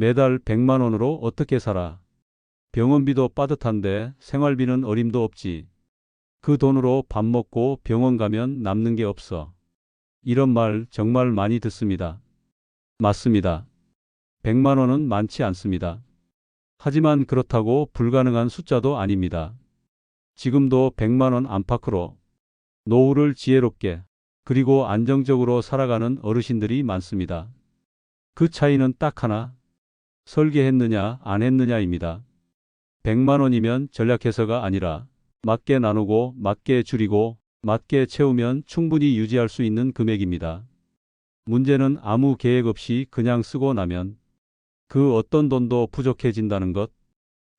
매달 100만 원으로 어떻게 살아? 병원비도 빠듯한데 생활비는 어림도 없지. 그 돈으로 밥 먹고 병원 가면 남는 게 없어. 이런 말 정말 많이 듣습니다. 맞습니다. 100만 원은 많지 않습니다. 하지만 그렇다고 불가능한 숫자도 아닙니다. 지금도 100만 원 안팎으로 노후를 지혜롭게 그리고 안정적으로 살아가는 어르신들이 많습니다. 그 차이는 딱 하나. 설계했느냐 안 했느냐입니다. 100만 원이면 전략해서가 아니라 맞게 나누고 맞게 줄이고 맞게 채우면 충분히 유지할 수 있는 금액입니다. 문제는 아무 계획 없이 그냥 쓰고 나면 그 어떤 돈도 부족해진다는 것.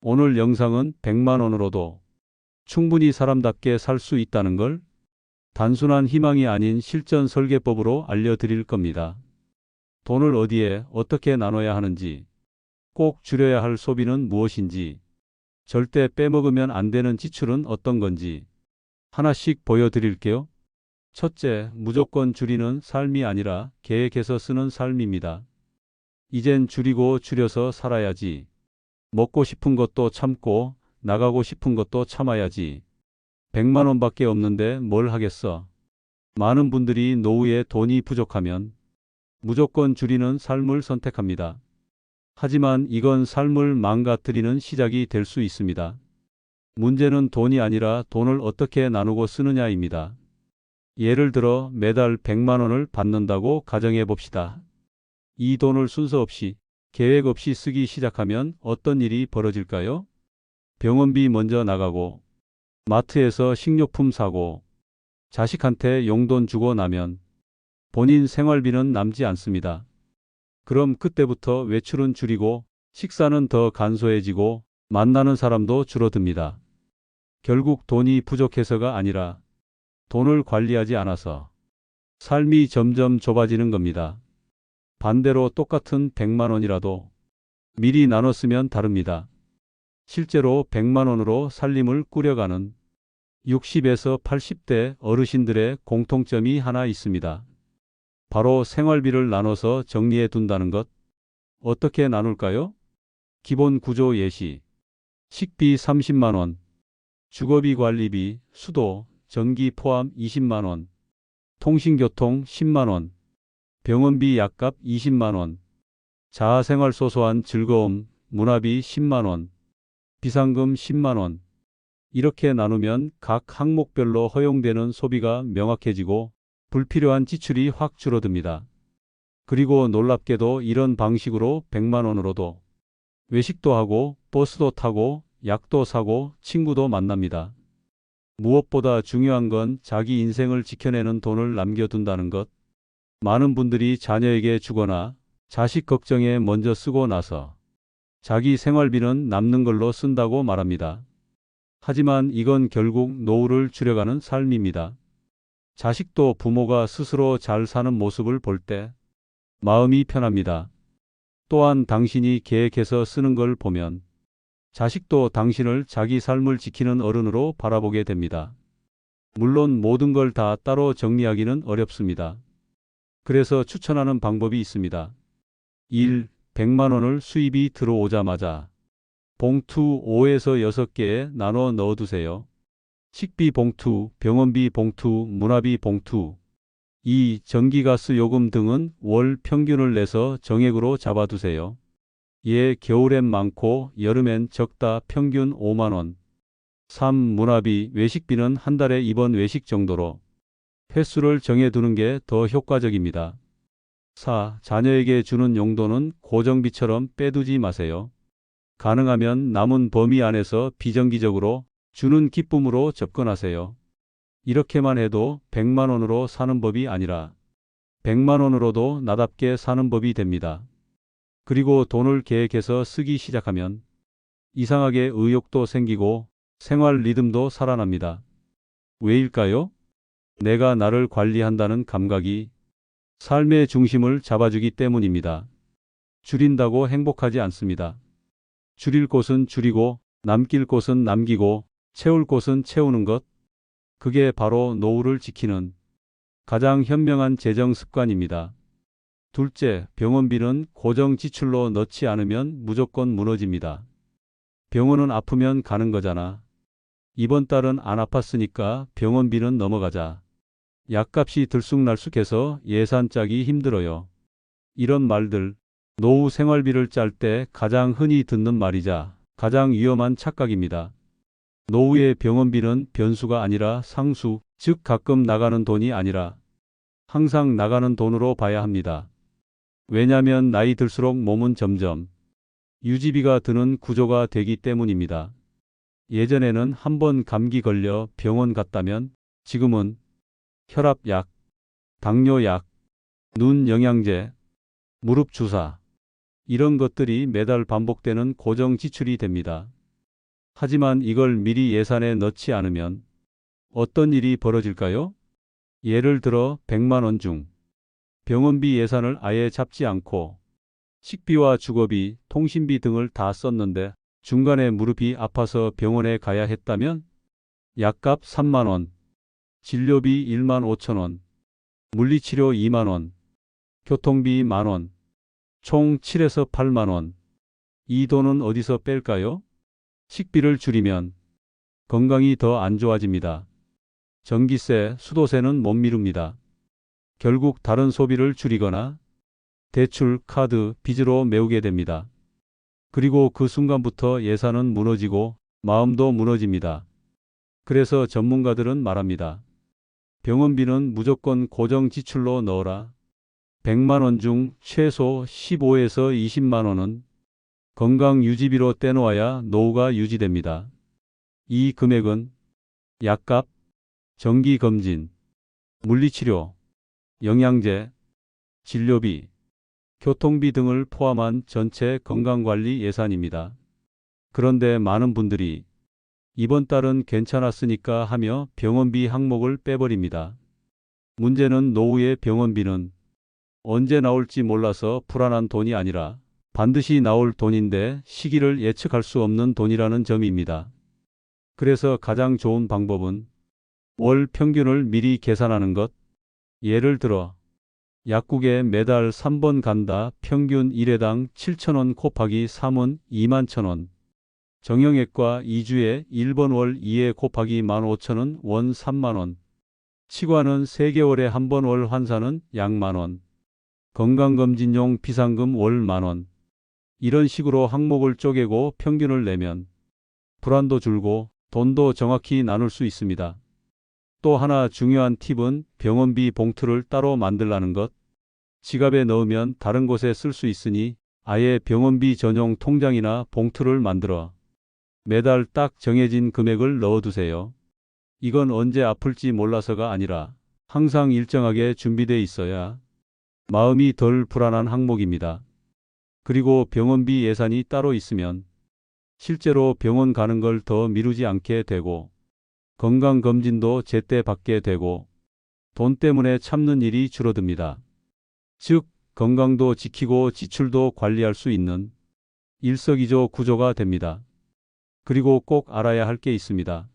오늘 영상은 100만 원으로도 충분히 사람답게 살 수 있다는 걸 단순한 희망이 아닌 실전 설계법으로 알려드릴 겁니다. 돈을 어디에 어떻게 나눠야 하는지, 꼭 줄여야 할 소비는 무엇인지, 절대 빼먹으면 안 되는 지출은 어떤 건지 하나씩 보여드릴게요. 첫째, 무조건 줄이는 삶이 아니라 계획해서 쓰는 삶입니다. 이젠 줄이고 줄여서 살아야지. 먹고 싶은 것도 참고 나가고 싶은 것도 참아야지. 100만 원밖에 없는데 뭘 하겠어. 많은 분들이 노후에 돈이 부족하면 무조건 줄이는 삶을 선택합니다. 하지만 이건 삶을 망가뜨리는 시작이 될 수 있습니다. 문제는 돈이 아니라 돈을 어떻게 나누고 쓰느냐입니다. 예를 들어 매달 100만 원을 받는다고 가정해 봅시다. 이 돈을 순서 없이 계획 없이 쓰기 시작하면 어떤 일이 벌어질까요? 병원비 먼저 나가고 마트에서 식료품 사고 자식한테 용돈 주고 나면 본인 생활비는 남지 않습니다. 그럼 그때부터 외출은 줄이고 식사는 더 간소해지고 만나는 사람도 줄어듭니다. 결국 돈이 부족해서가 아니라 돈을 관리하지 않아서 삶이 점점 좁아지는 겁니다. 반대로 똑같은 100만 원이라도 미리 나눴으면 다릅니다. 실제로 100만 원으로 살림을 꾸려가는 60에서 80대 어르신들의 공통점이 하나 있습니다. 바로 생활비를 나눠서 정리해 둔다는 것. 어떻게 나눌까요? 기본 구조 예시. 식비 30만 원. 주거비 관리비, 수도, 전기 포함 20만 원. 통신교통 10만 원. 병원비 약값 20만 원. 자아생활 소소한 즐거움, 문화비 10만 원. 비상금 10만 원. 이렇게 나누면 각 항목별로 허용되는 소비가 명확해지고 불필요한 지출이 확 줄어듭니다. 그리고 놀랍게도 이런 방식으로 100만 원으로도 외식도 하고 버스도 타고 약도 사고 친구도 만납니다. 무엇보다 중요한 건 자기 인생을 지켜내는 돈을 남겨둔다는 것. 많은 분들이 자녀에게 주거나 자식 걱정에 먼저 쓰고 나서 자기 생활비는 남는 걸로 쓴다고 말합니다. 하지만 이건 결국 노후를 줄여가는 삶입니다. 자식도 부모가 스스로 잘 사는 모습을 볼 때 마음이 편합니다. 또한 당신이 계획해서 쓰는 걸 보면 자식도 당신을 자기 삶을 지키는 어른으로 바라보게 됩니다. 물론 모든 걸 다 따로 정리하기는 어렵습니다. 그래서 추천하는 방법이 있습니다. 1. 100만 원을 수입이 들어오자마자 봉투 5에서 6개에 나눠 넣어두세요. 식비 봉투, 병원비 봉투, 문화비 봉투. 2. 전기가스 요금 등은 월 평균을 내서 정액으로 잡아두세요. 예, 겨울엔 많고 여름엔 적다 평균 5만원. 3. 문화비, 외식비는 한 달에 이번 외식 정도로 횟수를 정해두는 게 더 효과적입니다. 4. 자녀에게 주는 용도는 고정비처럼 빼두지 마세요. 가능하면 남은 범위 안에서 비정기적으로 주는 기쁨으로 접근하세요. 이렇게만 해도 100만 원으로 사는 법이 아니라 100만 원으로도 나답게 사는 법이 됩니다. 그리고 돈을 계획해서 쓰기 시작하면 이상하게 의욕도 생기고 생활 리듬도 살아납니다. 왜일까요? 내가 나를 관리한다는 감각이 삶의 중심을 잡아주기 때문입니다. 줄인다고 행복하지 않습니다. 줄일 곳은 줄이고 남길 곳은 남기고 채울 곳은 채우는 것. 그게 바로 노후를 지키는 가장 현명한 재정 습관입니다. 둘째, 병원비는 고정 지출로 넣지 않으면 무조건 무너집니다. 병원은 아프면 가는 거잖아. 이번 달은 안 아팠으니까 병원비는 넘어가자. 약값이 들쑥날쑥해서 예산 짜기 힘들어요. 이런 말들, 노후 생활비를 짤 때 가장 흔히 듣는 말이자 가장 위험한 착각입니다. 노후의 병원비는 변수가 아니라 상수, 즉 가끔 나가는 돈이 아니라 항상 나가는 돈으로 봐야 합니다. 왜냐하면 나이 들수록 몸은 점점 유지비가 드는 구조가 되기 때문입니다. 예전에는 한 번 감기 걸려 병원 갔다면 지금은 혈압약, 당뇨약, 눈 영양제, 무릎 주사, 이런 것들이 매달 반복되는 고정 지출이 됩니다. 하지만 이걸 미리 예산에 넣지 않으면 어떤 일이 벌어질까요? 예를 들어 100만 원 중 병원비 예산을 아예 잡지 않고 식비와 주거비, 통신비 등을 다 썼는데 중간에 무릎이 아파서 병원에 가야 했다면 약값 3만 원, 진료비 1만 5천 원, 물리치료 2만 원, 교통비 만 원, 총 7에서 8만 원. 이 돈은 어디서 뺄까요? 식비를 줄이면 건강이 더 안 좋아집니다. 전기세, 수도세는 못 미룹니다. 결국 다른 소비를 줄이거나 대출, 카드, 빚으로 메우게 됩니다. 그리고 그 순간부터 예산은 무너지고 마음도 무너집니다. 그래서 전문가들은 말합니다. 병원비는 무조건 고정 지출로 넣어라. 100만 원 중 최소 15에서 20만 원은 건강 유지비로 떼놓아야 노후가 유지됩니다. 이 금액은 약값, 정기검진, 물리치료, 영양제, 진료비, 교통비 등을 포함한 전체 건강관리 예산입니다. 그런데 많은 분들이 이번 달은 괜찮았으니까 하며 병원비 항목을 빼버립니다. 문제는 노후의 병원비는 언제 나올지 몰라서 불안한 돈이 아니라 반드시 나올 돈인데 시기를 예측할 수 없는 돈이라는 점입니다. 그래서 가장 좋은 방법은 월 평균을 미리 계산하는 것. 예를 들어 약국에 매달 3번 간다 평균 1회당 7천원 곱하기 3은 2만 천원. 정형외과 2주에 1번 월 2회 곱하기 15,000원 원 3만원. 치과는 3개월에 한 번 월 환사는 약 만원. 건강검진용 비상금 월 만원. 이런 식으로 항목을 쪼개고 평균을 내면 불안도 줄고 돈도 정확히 나눌 수 있습니다. 또 하나 중요한 팁은 병원비 봉투를 따로 만들라는 것. 지갑에 넣으면 다른 곳에 쓸 수 있으니 아예 병원비 전용 통장이나 봉투를 만들어 매달 딱 정해진 금액을 넣어두세요. 이건 언제 아플지 몰라서가 아니라 항상 일정하게 준비돼 있어야 마음이 덜 불안한 항목입니다. 그리고 병원비 예산이 따로 있으면 실제로 병원 가는 걸 더 미루지 않게 되고 건강검진도 제때 받게 되고 돈 때문에 참는 일이 줄어듭니다. 즉, 건강도 지키고 지출도 관리할 수 있는 일석이조 구조가 됩니다. 그리고 꼭 알아야 할 게 있습니다.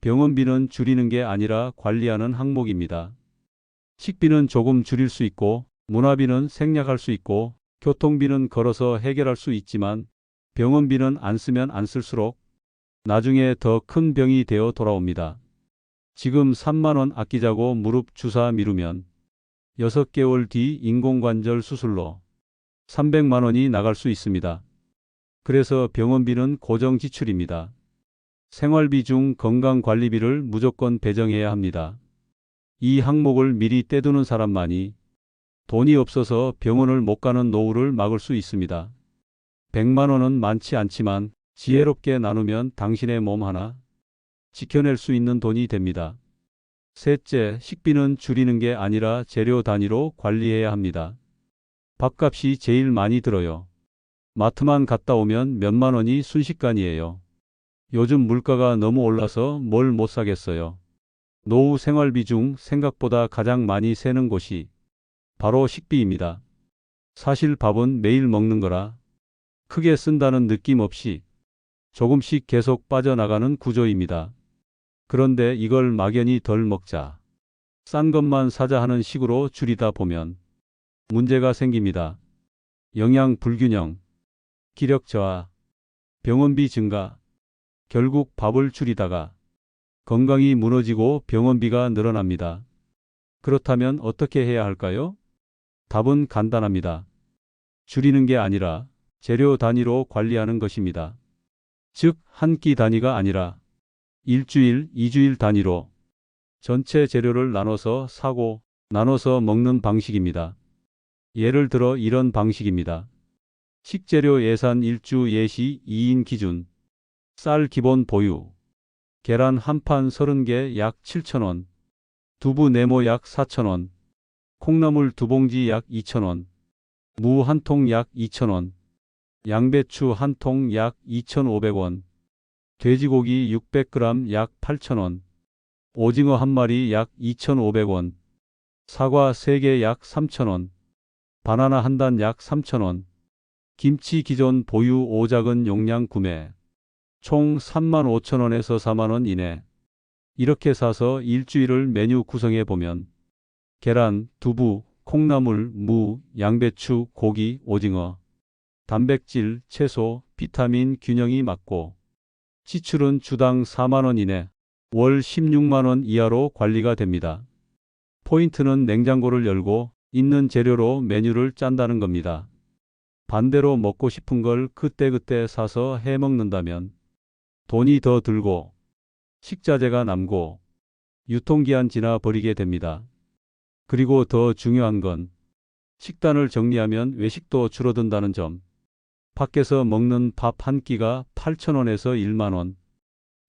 병원비는 줄이는 게 아니라 관리하는 항목입니다. 식비는 조금 줄일 수 있고, 문화비는 생략할 수 있고, 교통비는 걸어서 해결할 수 있지만, 병원비는 안 쓰면 안 쓸수록 나중에 더 큰 병이 되어 돌아옵니다. 지금 3만원 아끼자고 무릎 주사 미루면 6개월 뒤 인공관절 수술로 300만원이 나갈 수 있습니다. 그래서 병원비는 고정 지출입니다. 생활비 중 건강관리비를 무조건 배정해야 합니다. 이 항목을 미리 떼두는 사람만이 돈이 없어서 병원을 못 가는 노후를 막을 수 있습니다. 100만 원은 많지 않지만 지혜롭게 나누면 당신의 몸 하나 지켜낼 수 있는 돈이 됩니다. 셋째, 식비는 줄이는 게 아니라 재료 단위로 관리해야 합니다. 밥값이 제일 많이 들어요. 마트만 갔다 오면 몇만 원이 순식간이에요. 요즘 물가가 너무 올라서 뭘 못 사겠어요. 노후 생활비 중 생각보다 가장 많이 새는 곳이 바로 식비입니다. 사실 밥은 매일 먹는 거라 크게 쓴다는 느낌 없이 조금씩 계속 빠져나가는 구조입니다. 그런데 이걸 막연히 덜 먹자. 싼 것만 사자 하는 식으로 줄이다 보면 문제가 생깁니다. 영양 불균형, 기력 저하, 병원비 증가, 결국 밥을 줄이다가 건강이 무너지고 병원비가 늘어납니다. 그렇다면 어떻게 해야 할까요? 답은 간단합니다. 줄이는 게 아니라 재료 단위로 관리하는 것입니다. 즉, 한 끼 단위가 아니라 일주일, 이주일 단위로 전체 재료를 나눠서 사고 나눠서 먹는 방식입니다. 예를 들어 이런 방식입니다. 식재료 예산 일주 예시 2인 기준 쌀 기본 보유 계란 한 판 30개 약 7,000원 두부 네모 약 4,000원 콩나물 두 봉지 약 2,000원 무 한 통 약 2,000원 양배추 한 통 약 2,500원 돼지고기 600g 약 8,000원 오징어 한 마리 약 2,500원 사과 3개 약 3,000원 바나나 한 단 약 3,000원 김치 기존 보유 오작은 용량 구매 총 35,000원에서 4만원 이내. 이렇게 사서 일주일을 메뉴 구성해 보면 계란, 두부, 콩나물, 무, 양배추, 고기, 오징어, 단백질, 채소, 비타민 균형이 맞고 지출은 주당 4만원 이내, 월 16만원 이하로 관리가 됩니다. 포인트는 냉장고를 열고 있는 재료로 메뉴를 짠다는 겁니다. 반대로 먹고 싶은 걸 그때그때 사서 해 먹는다면 돈이 더 들고 식자재가 남고 유통기한 지나 버리게 됩니다. 그리고 더 중요한 건 식단을 정리하면 외식도 줄어든다는 점. 밖에서 먹는 밥 한 끼가 8,000원에서 1만원.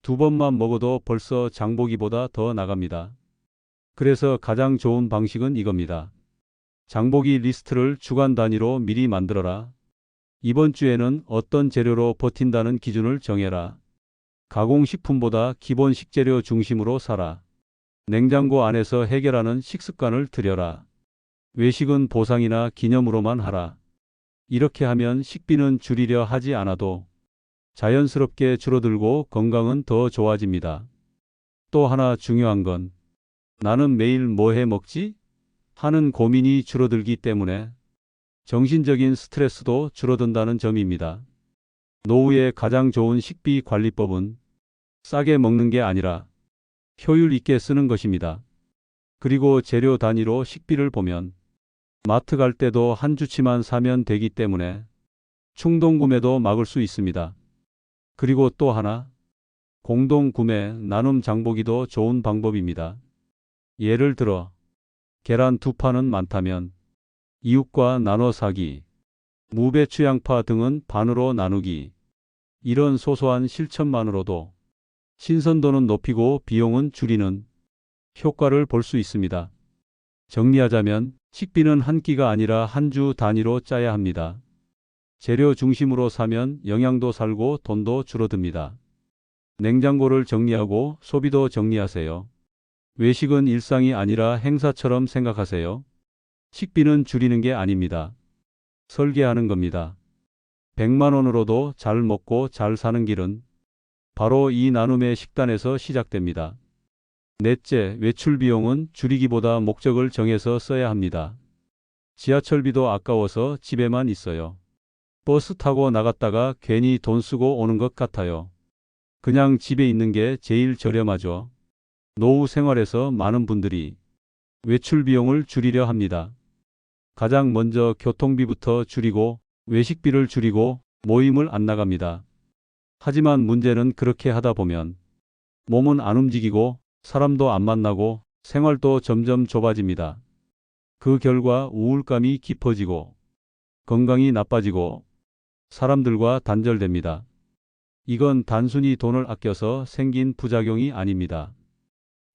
두 번만 먹어도 벌써 장보기보다 더 나갑니다. 그래서 가장 좋은 방식은 이겁니다. 장보기 리스트를 주간 단위로 미리 만들어라. 이번 주에는 어떤 재료로 버틴다는 기준을 정해라. 가공식품보다 기본 식재료 중심으로 사라. 냉장고 안에서 해결하는 식습관을 들여라. 외식은 보상이나 기념으로만 하라. 이렇게 하면 식비는 줄이려 하지 않아도 자연스럽게 줄어들고 건강은 더 좋아집니다. 또 하나 중요한 건 나는 매일 뭐 해 먹지? 하는 고민이 줄어들기 때문에 정신적인 스트레스도 줄어든다는 점입니다. 노후에 가장 좋은 식비 관리법은 싸게 먹는 게 아니라 효율 있게 쓰는 것입니다. 그리고 재료 단위로 식비를 보면 마트 갈 때도 한 주치만 사면 되기 때문에 충동 구매도 막을 수 있습니다. 그리고 또 하나 공동 구매 나눔 장보기도 좋은 방법입니다. 예를 들어 계란 두 판은 많다면 이웃과 나눠 사기, 무배추 양파 등은 반으로 나누기, 이런 소소한 실천만으로도 신선도는 높이고 비용은 줄이는 효과를 볼 수 있습니다. 정리하자면 식비는 한 끼가 아니라 한 주 단위로 짜야 합니다. 재료 중심으로 사면 영양도 살고 돈도 줄어듭니다. 냉장고를 정리하고 소비도 정리하세요. 외식은 일상이 아니라 행사처럼 생각하세요. 식비는 줄이는 게 아닙니다. 설계하는 겁니다. 100만 원으로도 잘 먹고 잘 사는 길은 바로 이 나눔의 식단에서 시작됩니다. 넷째, 외출 비용은 줄이기보다 목적을 정해서 써야 합니다. 지하철비도 아까워서 집에만 있어요. 버스 타고 나갔다가 괜히 돈 쓰고 오는 것 같아요. 그냥 집에 있는 게 제일 저렴하죠. 노후 생활에서 많은 분들이 외출 비용을 줄이려 합니다. 가장 먼저 교통비부터 줄이고 외식비를 줄이고 모임을 안 나갑니다. 하지만 문제는 그렇게 하다 보면 몸은 안 움직이고 사람도 안 만나고 생활도 점점 좁아집니다. 그 결과 우울감이 깊어지고 건강이 나빠지고 사람들과 단절됩니다. 이건 단순히 돈을 아껴서 생긴 부작용이 아닙니다.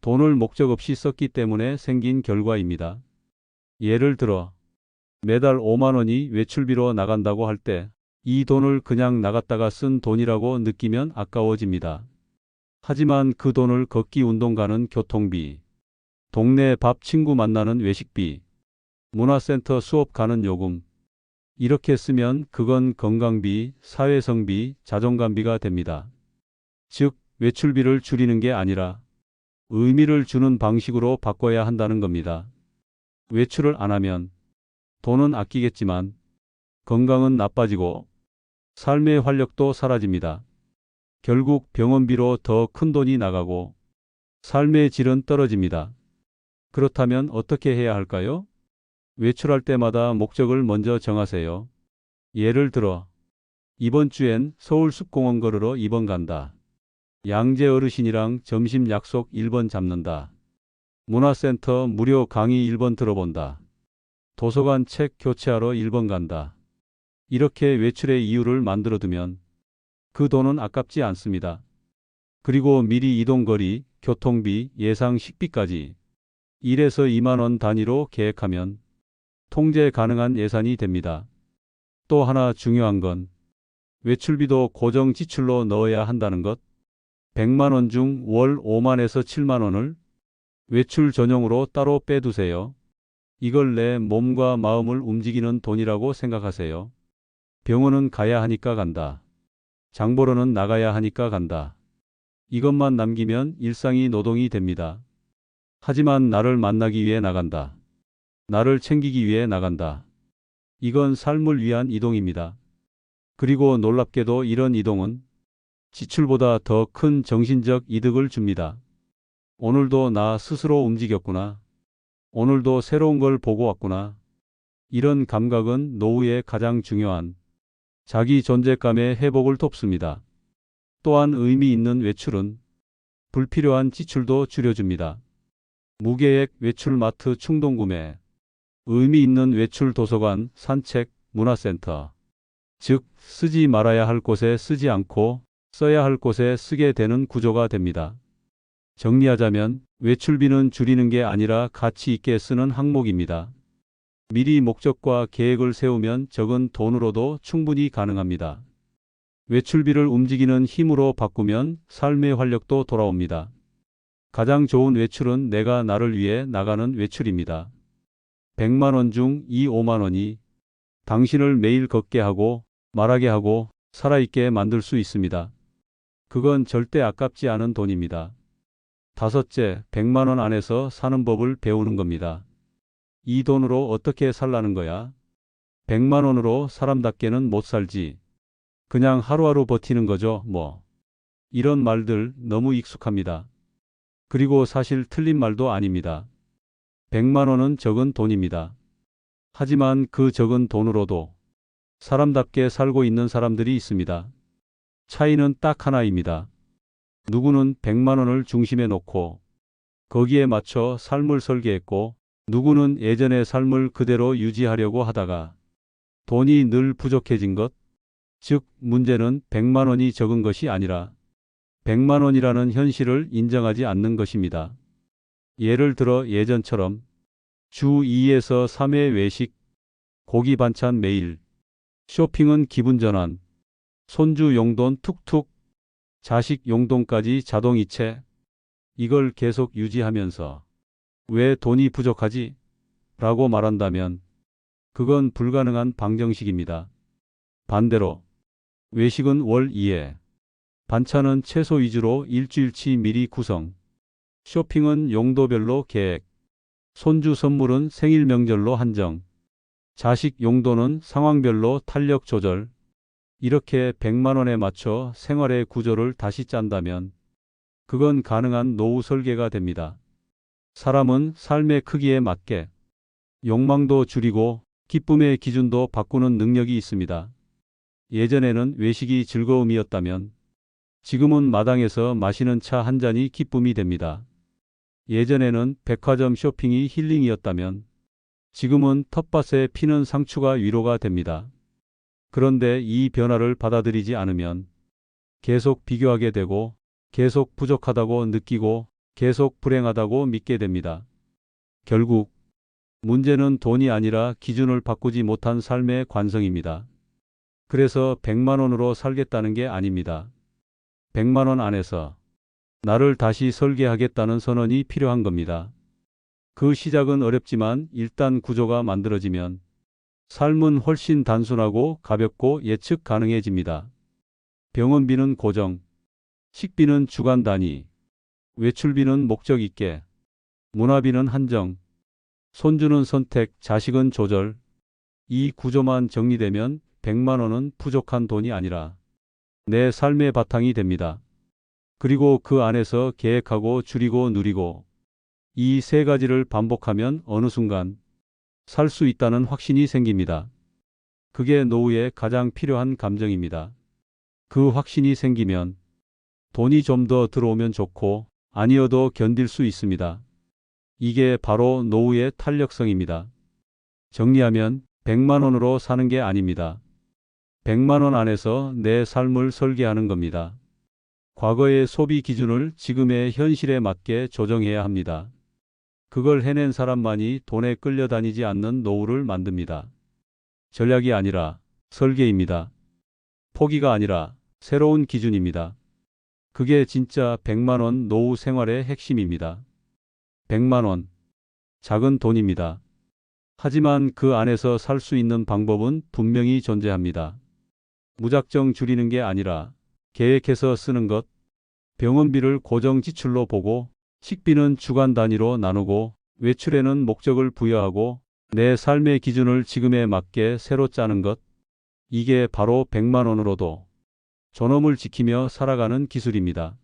돈을 목적 없이 썼기 때문에 생긴 결과입니다. 예를 들어 매달 5만 원이 외출비로 나간다고 할 때 이 돈을 그냥 나갔다가 쓴 돈이라고 느끼면 아까워집니다. 하지만 그 돈을 걷기 운동 가는 교통비, 동네 밥 친구 만나는 외식비, 문화센터 수업 가는 요금, 이렇게 쓰면 그건 건강비, 사회성비, 자존감비가 됩니다. 즉, 외출비를 줄이는 게 아니라 의미를 주는 방식으로 바꿔야 한다는 겁니다. 외출을 안 하면 돈은 아끼겠지만 건강은 나빠지고 삶의 활력도 사라집니다. 결국 병원비로 더 큰 돈이 나가고 삶의 질은 떨어집니다. 그렇다면 어떻게 해야 할까요? 외출할 때마다 목적을 먼저 정하세요. 예를 들어 이번 주엔 서울 숲공원 걸으러 2번 간다. 양재 어르신이랑 점심 약속 1번 잡는다. 문화센터 무료 강의 1번 들어본다. 도서관 책 교체하러 1번 간다. 이렇게 외출의 이유를 만들어 두면 그 돈은 아깝지 않습니다. 그리고 미리 이동거리, 교통비, 예상 식비까지 1에서 2만 원 단위로 계획하면 통제 가능한 예산이 됩니다. 또 하나 중요한 건 외출비도 고정 지출로 넣어야 한다는 것. 100만 원 중 월 5만에서 7만 원을 외출 전용으로 따로 빼두세요. 이걸 내 몸과 마음을 움직이는 돈이라고 생각하세요. 병원은 가야 하니까 간다. 장보러는 나가야 하니까 간다. 이것만 남기면 일상이 노동이 됩니다. 하지만 나를 만나기 위해 나간다. 나를 챙기기 위해 나간다. 이건 삶을 위한 이동입니다. 그리고 놀랍게도 이런 이동은 지출보다 더 큰 정신적 이득을 줍니다. 오늘도 나 스스로 움직였구나. 오늘도 새로운 걸 보고 왔구나. 이런 감각은 노후의 가장 중요한 자기 존재감의 회복을 돕습니다. 또한 의미 있는 외출은 불필요한 지출도 줄여줍니다. 무계획 외출 마트 충동 구매, 의미 있는 외출 도서관, 산책, 문화센터. 즉, 쓰지 말아야 할 곳에 쓰지 않고 써야 할 곳에 쓰게 되는 구조가 됩니다. 정리하자면 외출비는 줄이는 게 아니라 가치 있게 쓰는 항목입니다. 미리 목적과 계획을 세우면 적은 돈으로도 충분히 가능합니다. 외출비를 움직이는 힘으로 바꾸면 삶의 활력도 돌아옵니다. 가장 좋은 외출은 내가 나를 위해 나가는 외출입니다. 100만 원중이 5만 원이 당신을 매일 걷게 하고 말하게 하고 살아있게 만들 수 있습니다. 그건 절대 아깝지 않은 돈입니다. 다섯째, 100만 원 안에서 사는 법을 배우는 겁니다. 이 돈으로 어떻게 살라는 거야? 100만 원으로 사람답게는 못 살지. 그냥 하루하루 버티는 거죠, 뭐. 이런 말들 너무 익숙합니다. 그리고 사실 틀린 말도 아닙니다. 100만 원은 적은 돈입니다. 하지만 그 적은 돈으로도 사람답게 살고 있는 사람들이 있습니다. 차이는 딱 하나입니다. 누구는 100만 원을 중심에 놓고 거기에 맞춰 삶을 설계했고 누구는 예전의 삶을 그대로 유지하려고 하다가 돈이 늘 부족해진 것, 즉 문제는 100만 원이 적은 것이 아니라 100만 원이라는 현실을 인정하지 않는 것입니다. 예를 들어 예전처럼 주 2에서 3회 외식, 고기 반찬 매일, 쇼핑은 기분 전환, 손주 용돈 툭툭, 자식 용돈까지 자동이체, 이걸 계속 유지하면서 왜 돈이 부족하지? 라고 말한다면 그건 불가능한 방정식입니다. 반대로 외식은 월 2회, 반찬은 채소 위주로 일주일치 미리 구성, 쇼핑은 용도별로 계획, 손주 선물은 생일 명절로 한정, 자식 용도는 상황별로 탄력 조절, 이렇게 100만 원에 맞춰 생활의 구조를 다시 짠다면 그건 가능한 노후 설계가 됩니다. 사람은 삶의 크기에 맞게 욕망도 줄이고 기쁨의 기준도 바꾸는 능력이 있습니다. 예전에는 외식이 즐거움이었다면 지금은 마당에서 마시는 차 한 잔이 기쁨이 됩니다. 예전에는 백화점 쇼핑이 힐링이었다면 지금은 텃밭에 피는 상추가 위로가 됩니다. 그런데 이 변화를 받아들이지 않으면 계속 비교하게 되고 계속 부족하다고 느끼고 계속 불행하다고 믿게 됩니다. 결국 문제는 돈이 아니라 기준을 바꾸지 못한 삶의 관성입니다. 그래서 100만 원으로 살겠다는 게 아닙니다. 100만 원 안에서 나를 다시 설계하겠다는 선언이 필요한 겁니다. 그 시작은 어렵지만 일단 구조가 만들어지면 삶은 훨씬 단순하고 가볍고 예측 가능해집니다. 병원비는 고정, 식비는 주간 단위, 외출비는 목적 있게, 문화비는 한정, 손주는 선택, 자식은 조절, 이 구조만 정리되면 100만 원은 부족한 돈이 아니라 내 삶의 바탕이 됩니다. 그리고 그 안에서 계획하고 줄이고 누리고 이 세 가지를 반복하면 어느 순간 살 수 있다는 확신이 생깁니다. 그게 노후에 가장 필요한 감정입니다. 그 확신이 생기면 돈이 좀 더 들어오면 좋고 아니어도 견딜 수 있습니다. 이게 바로 노후의 탄력성입니다. 정리하면 100만 원으로 사는 게 아닙니다. 100만 원 안에서 내 삶을 설계하는 겁니다. 과거의 소비 기준을 지금의 현실에 맞게 조정해야 합니다. 그걸 해낸 사람만이 돈에 끌려다니지 않는 노후를 만듭니다. 전략이 아니라 설계입니다. 포기가 아니라 새로운 기준입니다. 그게 진짜 100만 원 노후 생활의 핵심입니다. 100만 원. 작은 돈입니다. 하지만 그 안에서 살 수 있는 방법은 분명히 존재합니다. 무작정 줄이는 게 아니라 계획해서 쓰는 것, 병원비를 고정 지출로 보고 식비는 주간 단위로 나누고 외출에는 목적을 부여하고 내 삶의 기준을 지금에 맞게 새로 짜는 것, 이게 바로 100만 원으로도 존엄을 지키며 살아가는 기술입니다.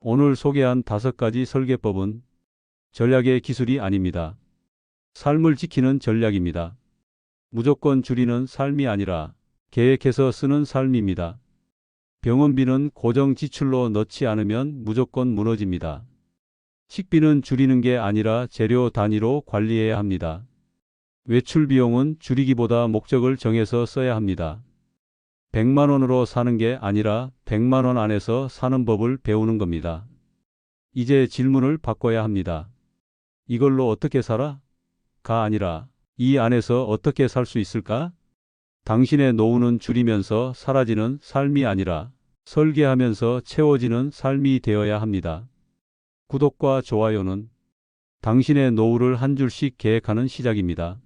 오늘 소개한 다섯 가지 설계법은 전략의 기술이 아닙니다. 삶을 지키는 전략입니다. 무조건 줄이는 삶이 아니라 계획해서 쓰는 삶입니다. 병원비는 고정 지출로 넣지 않으면 무조건 무너집니다. 식비는 줄이는 게 아니라 재료 단위로 관리해야 합니다. 외출 비용은 줄이기보다 목적을 정해서 써야 합니다. 100만 원으로 사는 게 아니라 100만 원 안에서 사는 법을 배우는 겁니다. 이제 질문을 바꿔야 합니다. 이걸로 어떻게 살아? 가 아니라 이 안에서 어떻게 살 수 있을까? 당신의 노후는 줄이면서 사라지는 삶이 아니라 설계하면서 채워지는 삶이 되어야 합니다. 구독과 좋아요는 당신의 노후를 한 줄씩 계획하는 시작입니다.